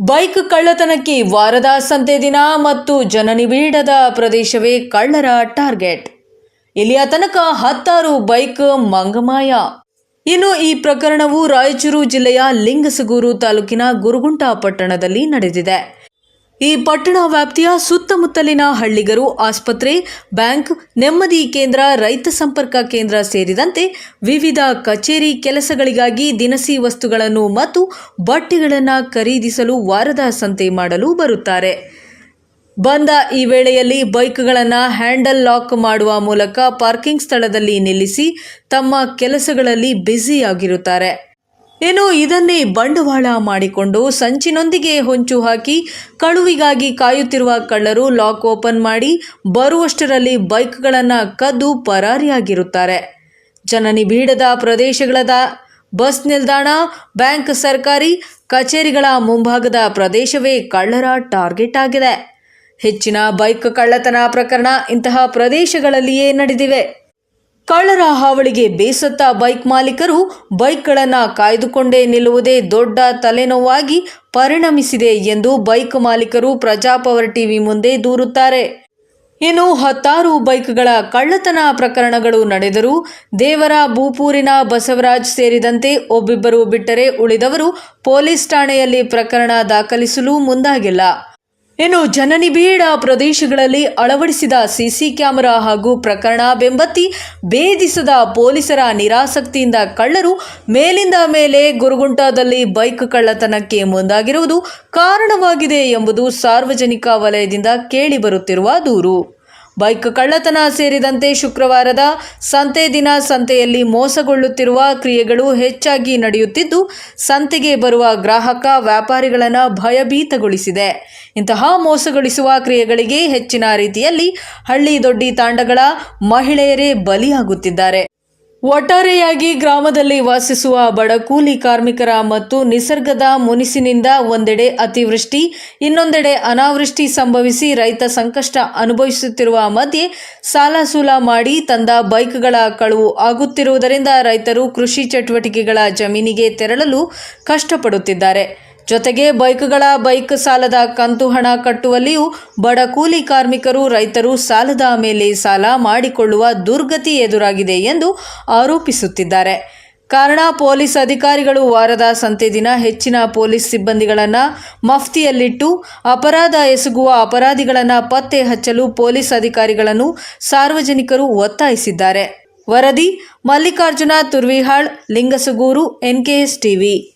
Bike ಕಳ್ಳತನಕ್ಕೆ ವಾರದ ಸಂತೆ ದಿನ ಮತ್ತು ಜನನಿಬಿಡದ ಪ್ರದೇಶವೇ ಕಳ್ಳರ ಟಾರ್ಗೆಟ್. ಇಲ್ಲಿಯ ತನಕ ಹತ್ತಾರು ಬೈಕ್ ಮಂಗಮಾಯ. ಇನ್ನು ಈ ಪ್ರಕರಣವು ರಾಯಚೂರು ಜಿಲ್ಲೆಯ ಲಿಂಗಸಗೂರು ತಾಲೂಕಿನ ಗುರುಗುಂಟ ಪಟ್ಟಣದಲ್ಲಿ ನಡೆದಿದೆ. ಈ ಪಟ್ಟಣ ವ್ಯಾಪ್ತಿಯ ಸುತ್ತಮುತ್ತಲಿನ ಹಳ್ಳಿಗರು, ಆಸ್ಪತ್ರೆ, ಬ್ಯಾಂಕ್, ನೆಮ್ಮದಿ ಕೇಂದ್ರ, ರೈತ ಸಂಪರ್ಕ ಕೇಂದ್ರ ಸೇರಿದಂತೆ ವಿವಿಧ ಕಚೇರಿ ಕೆಲಸಗಳಿಗಾಗಿ ದಿನಸಿ ವಸ್ತುಗಳನ್ನು ಮತ್ತು ಬಟ್ಟೆಗಳನ್ನು ಖರೀದಿಸಲು ವಾರದ ಸಂತೆ ಮಾಡಲು ಬರುತ್ತಾರೆ. ಬಂದ ಈ ವೇಳೆಯಲ್ಲಿ ಬೈಕ್ಗಳನ್ನು ಹ್ಯಾಂಡಲ್ ಲಾಕ್ ಮಾಡುವ ಮೂಲಕ ಪಾರ್ಕಿಂಗ್ ಸ್ಥಳದಲ್ಲಿ ನಿಲ್ಲಿಸಿ ತಮ್ಮ ಕೆಲಸಗಳಲ್ಲಿ ಬ್ಯುಸಿಯಾಗಿರುತ್ತಾರೆ. ಇನ್ನು ಇದನ್ನೇ ಬಂಡವಾಳ ಮಾಡಿಕೊಂಡು ಸಂಚಿನೊಂದಿಗೆ ಹೊಂಚು ಹಾಕಿ ಕಳುವಿಗಾಗಿ ಕಾಯುತ್ತಿರುವ ಕಳ್ಳರು ಲಾಕ್ ಓಪನ್ ಮಾಡಿ ಬರುವಷ್ಟರಲ್ಲಿ ಬೈಕ್ಗಳನ್ನು ಕದ್ದು ಪರಾರಿಯಾಗಿರುತ್ತಾರೆ. ಜನನಿಬಿಡದ ಪ್ರದೇಶಗಳದ ಬಸ್ ನಿಲ್ದಾಣ, ಬ್ಯಾಂಕ್ ಸರ್ಕಾರಿ ಕಚೇರಿಗಳ ಮುಂಭಾಗದ ಪ್ರದೇಶವೇ ಕಳ್ಳರ ಟಾರ್ಗೆಟ್ ಆಗಿದೆ. ಹೆಚ್ಚಿನ ಬೈಕ್ ಕಳ್ಳತನ ಪ್ರಕರಣ ಇಂತಹ ಪ್ರದೇಶಗಳಲ್ಲಿಯೇ ನಡೆದಿವೆ. ಕಳ್ಳರ ಹಾವಳಿಗೆ ಬೇಸತ್ತ ಬೈಕ್ ಮಾಲೀಕರು ಬೈಕ್ಗಳನ್ನು ಕಾಯ್ದುಕೊಂಡೇ ನಿಲ್ಲುವುದೇ ದೊಡ್ಡ ತಲೆನೋವಾಗಿ ಪರಿಣಮಿಸಿದೆ ಎಂದು ಬೈಕ್ ಮಾಲೀಕರು ಪ್ರಜಾಪವರ್ ಟಿವಿ ಮುಂದೆ ದೂರುತ್ತಾರೆ. ಇನ್ನು ಹತ್ತಾರು ಬೈಕ್ಗಳ ಕಳ್ಳತನ ಪ್ರಕರಣಗಳು ನಡೆದರೂ ದೇವರ ಭೂಪೂರಿನ ಬಸವರಾಜ್ ಸೇರಿದಂತೆ ಒಬ್ಬಿಬ್ಬರು ಬಿಟ್ಟರೆ ಉಳಿದವರು ಪೊಲೀಸ್ ಠಾಣೆಯಲ್ಲಿ ಪ್ರಕರಣ ದಾಖಲಿಸಲು ಮುಂದಾಗಿಲ್ಲ. ಇನ್ನು ಜನನಿಬಿಡ ಪ್ರದೇಶಗಳಲ್ಲಿ ಅಳವಡಿಸಿದ ಸಿಸಿ ಕ್ಯಾಮೆರಾ ಹಾಗೂ ಪ್ರಕರಣ ಬೆಂಬತ್ತಿ ಭೇದಿಸದ ಪೊಲೀಸರ ನಿರಾಸಕ್ತಿಯಿಂದ ಕಳ್ಳರು ಮೇಲಿಂದ ಮೇಲೆ ಗುರುಗುಂಟಾದಲ್ಲಿ ಬೈಕ್ ಕಳ್ಳತನಕ್ಕೆ ಮುಂದಾಗಿರುವುದು ಕಾರಣವಾಗಿದೆ ಎಂಬುದು ಸಾರ್ವಜನಿಕ ವಲಯದಿಂದ ಕೇಳಿಬರುತ್ತಿರುವ ದೂರು. ಬೈಕ್ ಕಳ್ಳತನ ಸೇರಿದಂತೆ ಶುಕ್ರವಾರದ ಸಂತೆ ದಿನ ಸಂತೆಯಲ್ಲಿ ಮೋಸಗೊಳ್ಳುತ್ತಿರುವ ಕ್ರಿಯೆಗಳು ಹೆಚ್ಚಾಗಿ ನಡೆಯುತ್ತಿದ್ದು, ಸಂತೆಗೆ ಬರುವ ಗ್ರಾಹಕ ವ್ಯಾಪಾರಿಗಳನ್ನು ಭಯಭೀತಗೊಳಿಸಿದೆ. ಇಂತಹ ಮೋಸಗೊಳಿಸುವ ಕ್ರಿಯೆಗಳಿಗೆ ಹೆಚ್ಚಿನ ರೀತಿಯಲ್ಲಿ ಹಳ್ಳಿ ದೊಡ್ಡಿ ತಾಂಡಗಳ ಮಹಿಳೆಯರೇ ಬಲಿಯಾಗುತ್ತಿದ್ದಾರೆ. ಒಟ್ಟಾರೆಯಾಗಿ ಗ್ರಾಮದಲ್ಲಿ ವಾಸಿಸುವ ಬಡ ಕೂಲಿ ಕಾರ್ಮಿಕರ ಮತ್ತು ನಿಸರ್ಗದ ಮುನಿಸಿನಿಂದ ಒಂದೆಡೆ ಅತಿವೃಷ್ಟಿ, ಇನ್ನೊಂದೆಡೆ ಅನಾವೃಷ್ಟಿ ಸಂಭವಿಸಿ ರೈತ ಸಂಕಷ್ಟ ಅನುಭವಿಸುತ್ತಿರುವ ಮಧ್ಯೆ ಸಾಲ ಸೂಲ ಮಾಡಿ ತಂದ ಬೈಕ್ಗಳ ಕಳುವು ಆಗುತ್ತಿರುವುದರಿಂದ ರೈತರು ಕೃಷಿ ಚಟುವಟಿಕೆಗಳ ಜಮೀನಿಗೆ ತೆರಳಲು ಕಷ್ಟಪಡುತ್ತಿದ್ದಾರೆ. ಜೊತೆಗೆ ಬೈಕ್ಗಳ ಬೈಕ್ ಸಾಲದ ಕಂತು ಹಣ ಕಟ್ಟುವಲ್ಲಿಯೂ ಬಡ ಕೂಲಿ ಕಾರ್ಮಿಕರು, ರೈತರು ಸಾಲದ ಮೇಲೆ ಸಾಲ ಮಾಡಿಕೊಳ್ಳುವ ದುರ್ಗತಿ ಎದುರಾಗಿದೆ ಎಂದು ಆರೋಪಿಸುತ್ತಿದ್ದಾರೆ. ಕಾರಣ, ಪೊಲೀಸ್ ಅಧಿಕಾರಿಗಳು ವಾರದ ಸಂತೆ ದಿನ ಹೆಚ್ಚಿನ ಪೊಲೀಸ್ ಸಿಬ್ಬಂದಿಗಳನ್ನು ಮಫ್ತಿಯಲ್ಲಿಟ್ಟು, ಅಪರಾಧ ಎಸಗುವ ಅಪರಾಧಿಗಳನ್ನು ಪತ್ತೆ ಹಚ್ಚಲು ಪೊಲೀಸ್ ಅಧಿಕಾರಿಗಳನ್ನು ಸಾರ್ವಜನಿಕರು ಒತ್ತಾಯಿಸಿದ್ದಾರೆ. ವರದಿ, ಮಲ್ಲಿಕಾರ್ಜುನ ತುರ್ವಿಹಾಳ್, ಲಿಂಗಸಗೂರು, ಎನ್ಕೆಎಸ್ ಟಿವಿ.